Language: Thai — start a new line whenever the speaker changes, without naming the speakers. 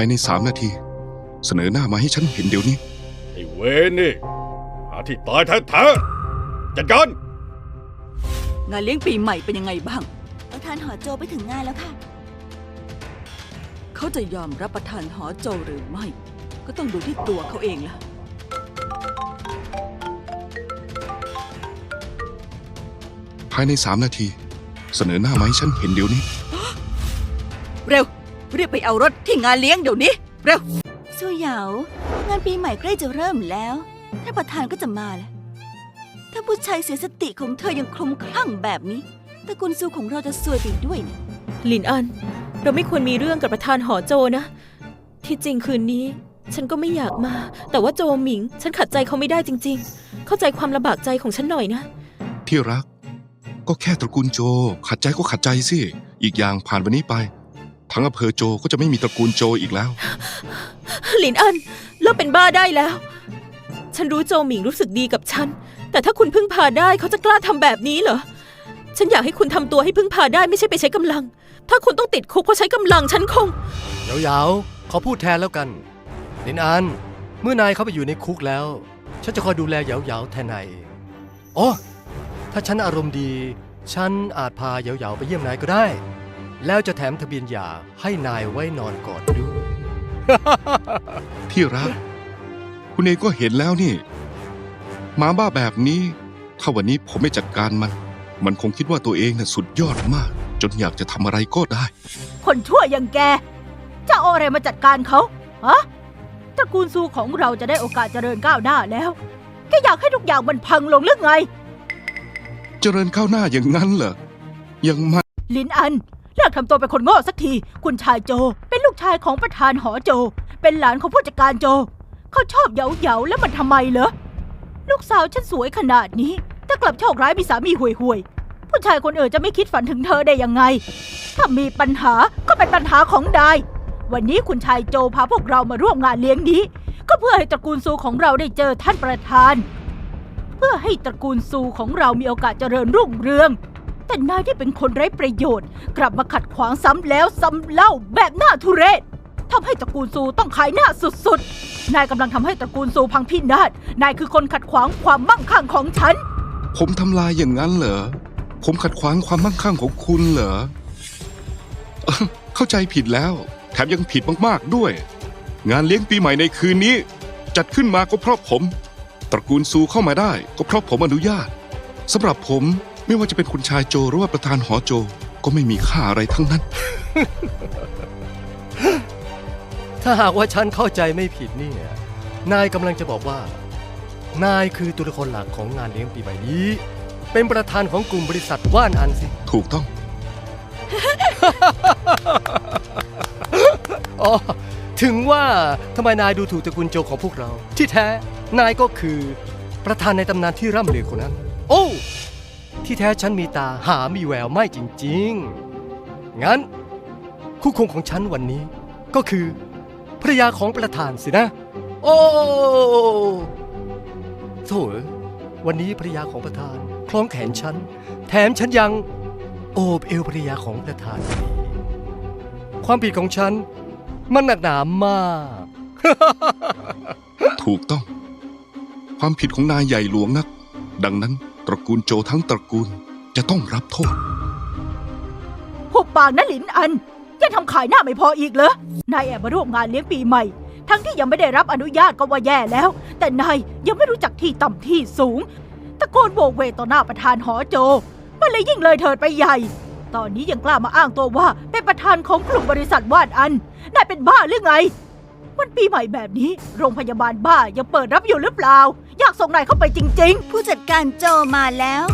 ายในสามนาที เสนอหน้ามาให้ฉันเห็นเดี๋ยวนี้
ไอ้เวรนี่หาที่ตายแท้ๆจัดการ
งานเลี้ยงปีใหม่เป็นยังไงบ้าง
ประธานหอโจไปถึงงานแล้วค่ะ
เขาจะยอมรับประทานหอโจวหรือไม่ ก็ต้องดูที่ตัวเขาเองล่ะ
ภายในสามนาที เสนอหน้ามาให้ฉันเห็นเดี๋ยวนี้
เร็ว รีบไปเอารถที่งานเลี้ยงเดี๋ยวนี้เร็ว
สู้เหยางานปีใหม่ใกล้จะเริ่มแล้วท่านประธานก็จะมาแล้วถ้าผู้ชายเสียสติของเธอยังคลุ้มคลั่งแบบนี้ตระกูลซูของเราจะซวยไปด้วยนะ
ลินอัน เราไม่ควรมีเรื่องกับประธานหอโจนะ ที่จริงคืนนี้ ฉันก็ไม่อยากมา แต่ว่าโจหมิง ฉันขัดใจเขาไม่ได้จริง ๆ เข้าใจความลำบากใจของฉันหน่อยนะ
ที่รัก ก็แค่ตระกูลโจ ขัดใจก็ขัดใจสิ อีกอย่างผ่านวันนี้ไป ทั้งอำเภอโจก็จะไม่มีตระกูลโจอีกแล้ว
ลินอันเลิกเป็นบ้าได้แล้ว ฉันรู้โจหมิงรู้สึกดีกับฉัน แต่ถ้าคุณพึ่งพาได้เขาจะกล้าทำแบบนี้เหรอ ฉันอยากให้คุณทำตัวให้พึ่งพาได้ไม่ใช่ไปใช้กำลัง ถ้าคุณต้องติดคุกเพราะใช้กำลังฉันคง
ยาวๆขอพูดแทนแล้วกันลินอัน เมื่อนายเข้าไปอยู่ในคุกแล้ว ฉันจะคอยดูแลยาวๆแทนนายเองอ๋อถ้าฉันอารมณ์ดี ฉันอาจพายาวๆไปเยี่ยมนายก็ได้ แล้วจะแถมทะเบียนหย่าให้นายไว้นอนกอดด้วย
ที่รัก คุณเองก็เห็นแล้วนี่หมาบ้าแบบนี้ ถ้าวันนี้ผมไม่จัดการมัน มันคงคิดว่าตัวเองน่ะสุดยอดมาก จนอยากจะทำอะไรก็ได้
คนชั่วอย่างแก จะเอาอะไรมาจัดการเขาฮะตระกูลซูของเราจะได้โอกาสเจริญก้าวหน้าแล้วแกอยากให้ทุกอย่างมันพังลงหรือไง
เจริญก้าวหน้าอย่างนั้นเหรอยังไม่
ลินอัน เลิกทำตัวเป็นคนโง่สักที คุณชายโจ เป็นลูกชายของประธานหอโจ เป็นหลานของผู้จัดการโจ เขาชอบเหยาเหยาแล้วมันทำไมเหรอ ลูกสาวฉันสวยขนาดนี้ แต่กลับโชคร้ายมีสามีห่วยห่วยผู้ชายคนอื่นจะไม่คิดฝันถึงเธอได้ยังไง ถ้ามีปัญหาก็เป็นปัญหาของนาย วันนี้คุณชายโจพาพวกเรามาร่วมงานเลี้ยงนี้ ก็เพื่อให้ตระกูลซูของเราได้เจอท่านประธาน เพื่อให้ตระกูลซูของเรามีโอกาสเจริญรุ่งเรือง แต่นายที่เป็นคนไร้ประโยชน์ กลับมาขัดขวางซ้ำแล้วซ้ำเล่าแบบหน้าทุเรศทำให้ตระกูลซูต้องขายหน้าสุดๆ นายกำลังทำให้ตระกูลซูพังพินาศ นายคือคนขัดขวางความมั่งคั่งของฉัน
ผมทำลายอย่างนั้นเหรอ ผมขัดขวางความมั่งคั่งของคุณเหรอเอเข้าใจผิดแล้ว แถมยังผิดมากๆด้วย งานเลี้ยงปีใหม่ในคืนนี้ จัดขึ้นมาก็เพราะผม ตระกูลซูเข้ามาได้ ก็เพราะผมอนุญาตสำหรับผม ไม่ว่าจะเป็นคุณชายโจหรือว่าประธานหอโจก็ไม่มีค่าอะไรทั้งนั้น
ถ้าหากว่าฉันเข้าใจไม่ผิดเนี่ยนายกำลังจะบอกว่า นายคือตัวละครหลักของงานเลี้ยงปีใหม่นี้ เป็นประธานของกลุ่มบริษัทว่านอันสิ
ถูกต้อง
อ๋อถึงว่าทำไมนายดูถูกตระกูลโจของพวกเรา ที่แท้นายก็คือประธานในตำนานที่ร่ำลือคนนั้นโอ้ ที่แท้ฉันมีตาหามีแววไม่จริง ๆ งั้น คู่คงของฉันวันนี้ก็คือภรรยาของประธานสินะ โอ้โถวันนี้ภรรยาของประธาน คล้องแขนฉัน แถมฉันยังโอบเอวภรรยาของประธาน ความผิดของฉัน มันหนักหนามาก
ถูกต้อง ความผิดของนายใหญ่หลวงนัก ดังนั้น ตระกูลโจทั้งตระกูลจะต้องรับโทษ
หุบปากนะหลินอันยังทำขายหน้าไม่พออีกเหรอ นายแอบมาร่วมงานเลี้ยงปีใหม่ ทั้งที่ยังไม่ได้รับอนุญาตก็ว่าแย่แล้ว แต่นายยังไม่รู้จักที่ต่ำที่สูง ตะโกนโบกเวกต่อหน้าประธานหอโจ มันเลยยิ่งเลยเถิดไปใหญ่ ตอนนี้ยังกล้ามาอ้างตัวว่าเป็นประธานของกลุ่มบริษัทวาดอัน นายเป็นบ้าหรือไง วันปีใหม่แบบนี้ โรงพยาบาลบ้ายังเปิดรับอยู่หรือเปล่า อยากส่งนายเข้าไปจริง ๆ
ผู้จัดการโจมาแล้ว